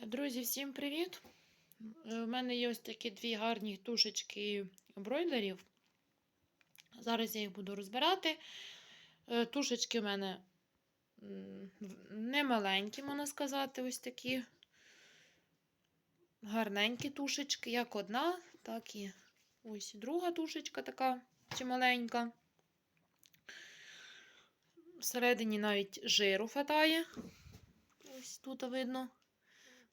Друзі, всім привіт! У мене є ось такі дві гарні тушечки бройлерів. Зараз я їх буду розбирати. Е, Тушечки в мене не маленькі, можна сказати, ось такі гарненькі тушечки, як одна, так і ось друга тушечка така чималенька. Всередині навіть жиру хватає. Ось тут видно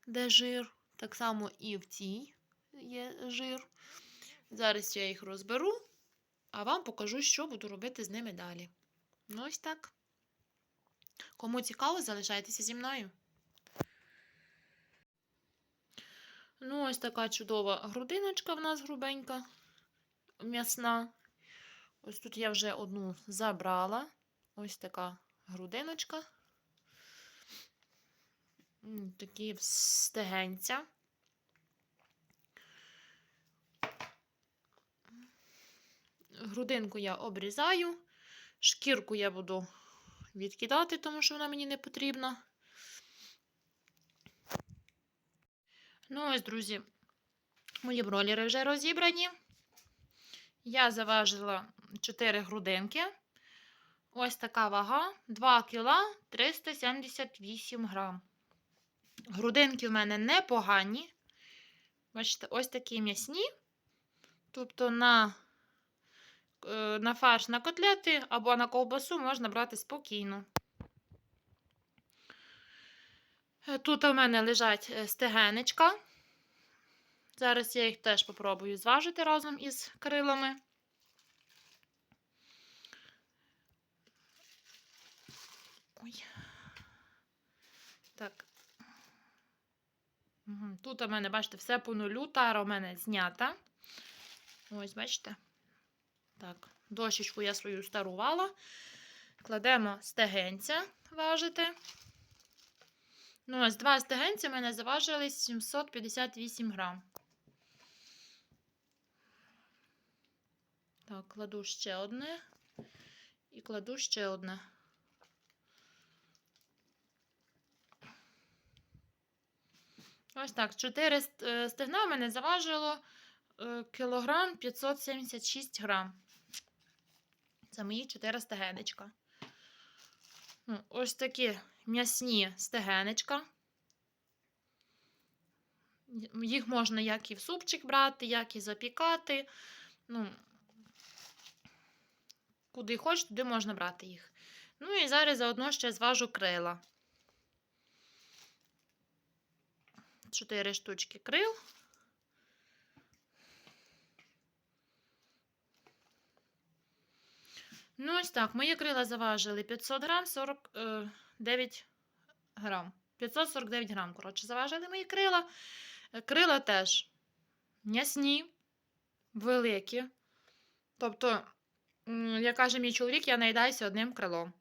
де жир. Так само і в цій є жир. Зараз я їх розберу, а вам покажу, що буду робити з ними далі. Ну, ось так. Кому цікаво, залишайтеся зі мною. Ну, ось така чудова грудиночка в нас грубенька, м'ясна. Ось тут я вже одну забрала. Ось така грудиночка. Такі стегенця. Грудинку я обрізаю, шкірку я буду відкидати, тому що вона мені не потрібна. Ну, ось, друзі, мої бролери вже розібрані. Я заважила 4 грудинки. Ось така вага 2 кг 378 грам. Грудинки в мене непогані. Бачите, ось такі м'ясні. Тобто на, е, на фарш на котлети або на ковбасу можна брати спокійно. Е, Тут у мене лежать е, стегенечка. Зараз я їх теж попробую зважити разом із крилами. Ой. Так. Тут у мене, бачите, все по нулю. Тара у мене знята. Ось, бачите? Так, дощечку я свою старувала. Кладемо стегенця важити. Ну, ось два стегенця в мене заважили 758 грам. Так, кладу ще одне. І кладу ще одне. Ось так, 4 ст- е, стегна в мене заважило е, кілограм 576 грам. Це мої 4 стегенечка. Ну, Ось такі м'ясні стегенечка. Їх можна як і в супчик брати, як і запікати. Ну, куди хочеш, туди можна брати їх. Ну і зараз заодно ще зважу крила. 4 штучки крил. Ну, ось так. Мої крила заважили 500 грам, 49 грам. 549 грам, коротше, заважили мої крила. Е, Крила теж м'ясні, великі. Тобто, як каже мій чоловік, я наїдаюся одним крилом.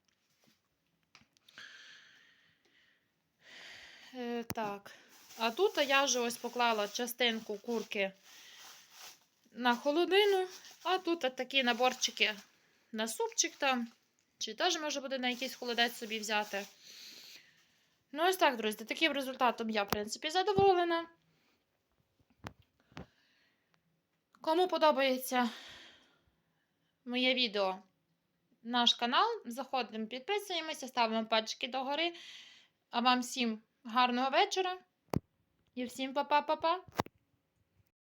Е, так. А тут я вже ось поклала частинку курки на холодину, а тут такі наборчики на супчик там. Чи теж може буде на якийсь холодець собі взяти. Ну, ось так, друзі, таким результатом я, в принципі, задоволена. Кому подобається моє відео, наш канал, заходимо, підписуємося, ставимо пальчики догори. А вам всім гарного вечора і всім па-па-па-па!